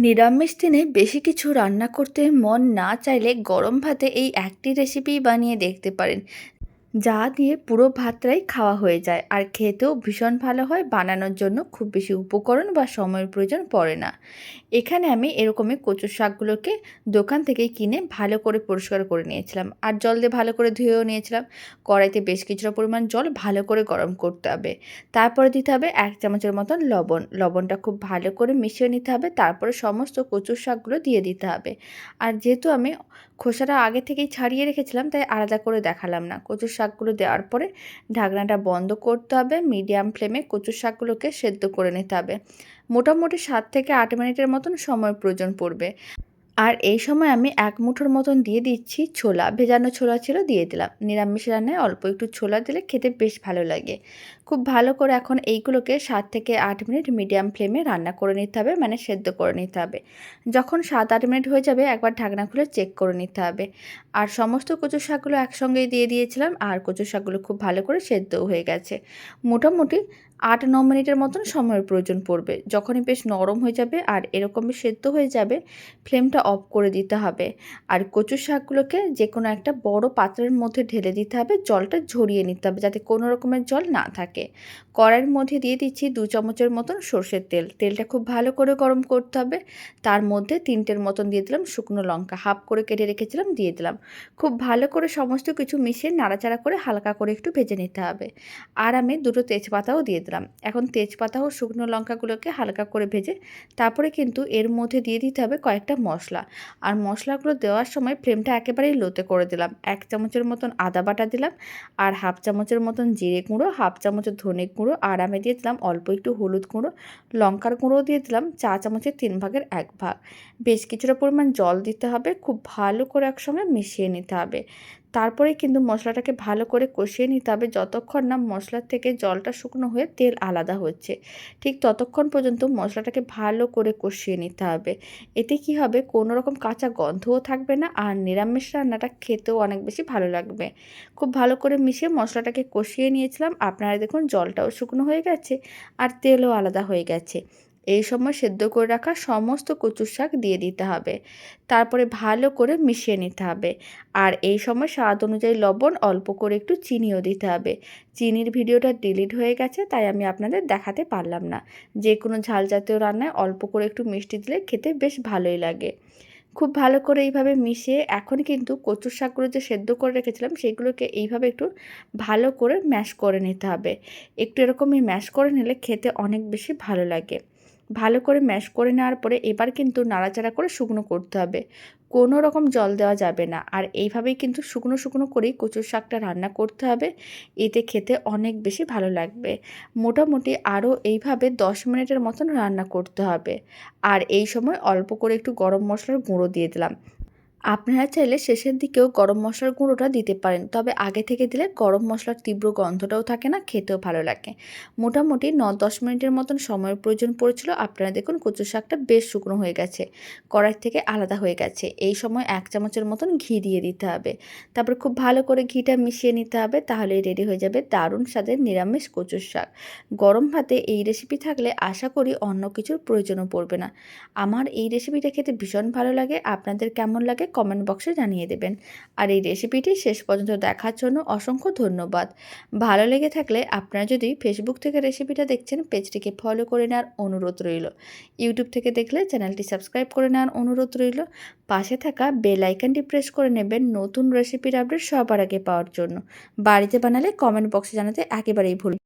নিরামিষ দিনে বেশি কিছু রান্না করতে মন না চাইলে গরম ভাতে এই একটি রেসিপি বানিয়ে দেখতে পারেন। যা দিয়ে পুরো ভাতটাই খাওয়া হয়ে যায়। আর খেতেও ভীষণ ভালো হয়, বানানোর জন্য খুব বেশি উপকরণ বা সময়ের প্রয়োজন পড়ে না। এখানে আমি এরকমই কচু শাকগুলোকে দোকান থেকে কিনে ভালো করে পরিষ্কার করে নিয়েছিলাম। আর জল দিয়ে ভালো করে ধুয়েও নিয়েছিলাম। কড়াইতে বেশ কিছুটা পরিমাণ জল ভালো করে গরম করতে হবে। তারপরে দিতে হবে এক চামচের মতন লবণ। লবণটা খুব ভালো করে মিশিয়ে নিতে হবে। তারপরে সমস্ত কচুর শাকগুলো দিয়ে দিতে হবে। আর যেহেতু আমি খোসাটা আগে থেকেই ছাড়িয়ে রেখেছিলাম, তাই আলাদা করে দেখালাম না। কচুর শাকগুলো দেওয়ার পরে ঢাকনাটা বন্ধ করতে হবে। মিডিয়াম ফ্লেমে কচু শাকগুলোকে সেদ্ধ করে নিতে হবে। মোটামুটি সাত থেকে আট মিনিটের মতন সময় প্রয়োজন পড়বে। আর এই সময় আমি এক মুঠোর মতন দিয়ে দিচ্ছি ছোলা। ভেজানো ছোলা ছিল দিয়ে দিলাম। নিরামিষ রান্নায় অল্প একটু ছোলা দিলে খেতে বেশ ভালো লাগে। খুব ভালো করে এখন এইগুলোকে সাত থেকে আট মিনিট মিডিয়াম ফ্লেমে রান্না করে নিতে হবে মানে সেদ্ধ করে নিতে হবে। যখন সাত আট মিনিট হয়ে যাবে, একবার ঢাকনা খুলে চেক করে নিতে হবে। আর সমস্ত কচু শাকগুলো একসঙ্গেই দিয়ে দিয়েছিলাম, আর কচু শাকগুলো খুব ভালো করে সেদ্ধও হয়ে গেছে। মোটামুটি আট ন মিনিটের মতন সময়ের প্রয়োজন পড়বে। যখনই বেশ নরম হয়ে যাবে আর এরকমই সেদ্ধ হয়ে যাবে, ফ্লেমটা অফ করে দিতে হবে। আর কচু শাকগুলোকে যে কোনো একটা বড় পাত্রের মধ্যে ঢেলে দিতে হবে, জলটা ঝরিয়ে নিতে হবে যাতে কোনো রকমের জল না থাকে। কড়াইয়ের মধ্যে দিয়ে দিচ্ছি দু চামচের মতন সর্ষের তেল। তেলটা খুব ভালো করে গরম করতে হবে। তার মধ্যে তিনটের মতন দিয়ে দিলাম শুকনো লঙ্কা। হাফ করে কেটে রেখেছিলাম, দিয়ে দিলাম। খুব ভালো করে সমস্ত কিছু মিশিয়ে নাড়াচাড়া করে হালকা করে একটু ভেজে নিতে হবে। আর আমি দুটো তেজপাতাও দিয়ে দিলাম। এখন তেজপাতা ও শুকনো লঙ্কাগুলোকে হালকা করে ভেজে তারপরে কিন্তু এর মধ্যে দিয়ে দিতে হবে কয়েকটা মশলা। আর মশলাগুলো দেওয়ার সময় ফ্লেমটা একেবারেই লোতে করে দিলাম। এক চামচের মতন আদা বাটা দিলাম আর হাফ চামচের মতন জিরে গুঁড়ো, হাফ চামচের ধনে গুঁড়ো আর আমি দিয়ে দিলাম অল্প একটু হলুদ গুঁড়ো। লঙ্কার গুঁড়ো দিয়ে দিলাম চা চামচের তিন ভাগের এক ভাগ। বেশ কিছুটা পরিমাণ জল দিতে হবে। খুব ভালো করে একসঙ্গে মিশিয়ে নিতে হবে। তারপরে কিন্তু মশলাটাকে ভালো করে কষিয়ে নিতে হবে। যতক্ষণ না মশলার থেকে জলটা শুকনো হয়ে তেল আলাদা হচ্ছে, ঠিক ততক্ষণ পর্যন্ত মশলাটাকে ভালো করে কষিয়ে নিতে হবে। এতে কি হবে? কোনো রকম কাঁচা গন্ধও থাকবে না আর নিরামিষ রান্নাটা খেতেও অনেক বেশি ভালো লাগবে। খুব ভালো করে মিশিয়ে মশলাটাকে কষিয়ে নিয়েছিলাম। আপনারা দেখুন জলটাও শুকনো হয়ে গেছে আর তেলও আলাদা হয়ে গেছে। এই সময় সেদ্ধ করে রাখা সমস্ত কচুর শাক দিয়ে দিতে হবে। তারপরে ভালো করে মিশিয়ে নিতে হবে। আর এই সময় স্বাদ অনুযায়ী লবণ, অল্প করে একটু চিনিও দিতে হবে। চিনির ভিডিওটা ডিলিট হয়ে গেছে, তাই আমি আপনাদের দেখাতে পারলাম না। যে কোনো ঝাল জাতীয় রান্নায় অল্প করে একটু মিষ্টি দিলে খেতে বেশ ভালোই লাগে। খুব ভালো করে এইভাবে মিশিয়ে এখন কিন্তু কচুর শাকগুলো যে সেদ্ধ করে রেখেছিলাম, সেগুলোকে এইভাবে একটু ভালো করে ম্যাশ করে নিতে হবে। একটু এরকমই ম্যাশ করে নিলে খেতে অনেক বেশি ভালো লাগে। ভালো করে ম্যাশ করে নেওয়ার পরে এবার কিন্তু নাড়াচাড়া করে শুকনো করতে হবে। কোনো রকম জল দেওয়া যাবে না। আর এইভাবেই কিন্তু শুকনো শুকনো করেই কচুর শাকটা রান্না করতে হবে। এতে খেতে অনেক বেশি ভালো লাগবে। মোটামুটি আরও এইভাবে দশ মিনিটের মতন রান্না করতে হবে। আর এই সময় অল্প করে একটু গরম মশলার গুঁড়ো দিয়ে দিলাম। আপনারা চাইলে শেষের দিকেও গরম মশলার গুঁড়োটা দিতে পারেন, তবে আগে থেকে দিলে গরম মশলার তীব্র গন্ধটাও থাকে না, খেতেও ভালো লাগে। মোটামুটি ন দশ মিনিটের মতন সময়ের প্রয়োজন পড়েছিল, আপনারা দেখুন কচু শাকটা বেশ শুকনো হয়ে গেছে, কড়াই থেকে আলাদা হয়ে গেছে, এই সময় এক চামচের মতন ঘি দিয়ে দিতে হবে। তারপর খুব ভালো করে ঘিটা মিশিয়ে নিতে হবে তাহলেই রেডি হয়ে যাবে দারুণ স্বাদের নিরামিষ কচুর শাক। গরম ভাতে এই রেসিপি থাকলে আশা করি অন্য কিছুর প্রয়োজনও পড়বে না। আমার এই রেসিপিটা খেতে ভীষণ ভালো লাগে, আপনাদের কেমন লাগে কমেন্ট বক্সে জানিয়ে দেবেন। আর এই রেসিপিটি শেষ পর্যন্ত দেখার জন্য অসংখ্য ধন্যবাদ। ভালো লেগে থাকলে আপনারা যদি ফেসবুক থেকে রেসিপিটা দেখছেন, পেজটিকে ফলো করে নেওয়ার অনুরোধ রইল। ইউটিউব থেকে দেখলে চ্যানেলটি সাবস্ক্রাইব করে নেওয়ার অনুরোধ রইল। পাশে থাকা বেল আইকনটি প্রেস করে নেবেন নতুন রেসিপির আপডেট সবার আগে পাওয়ার জন্য। বাড়িতে বানালে কমেন্ট বক্সে জানাতে একেবারেই ভুল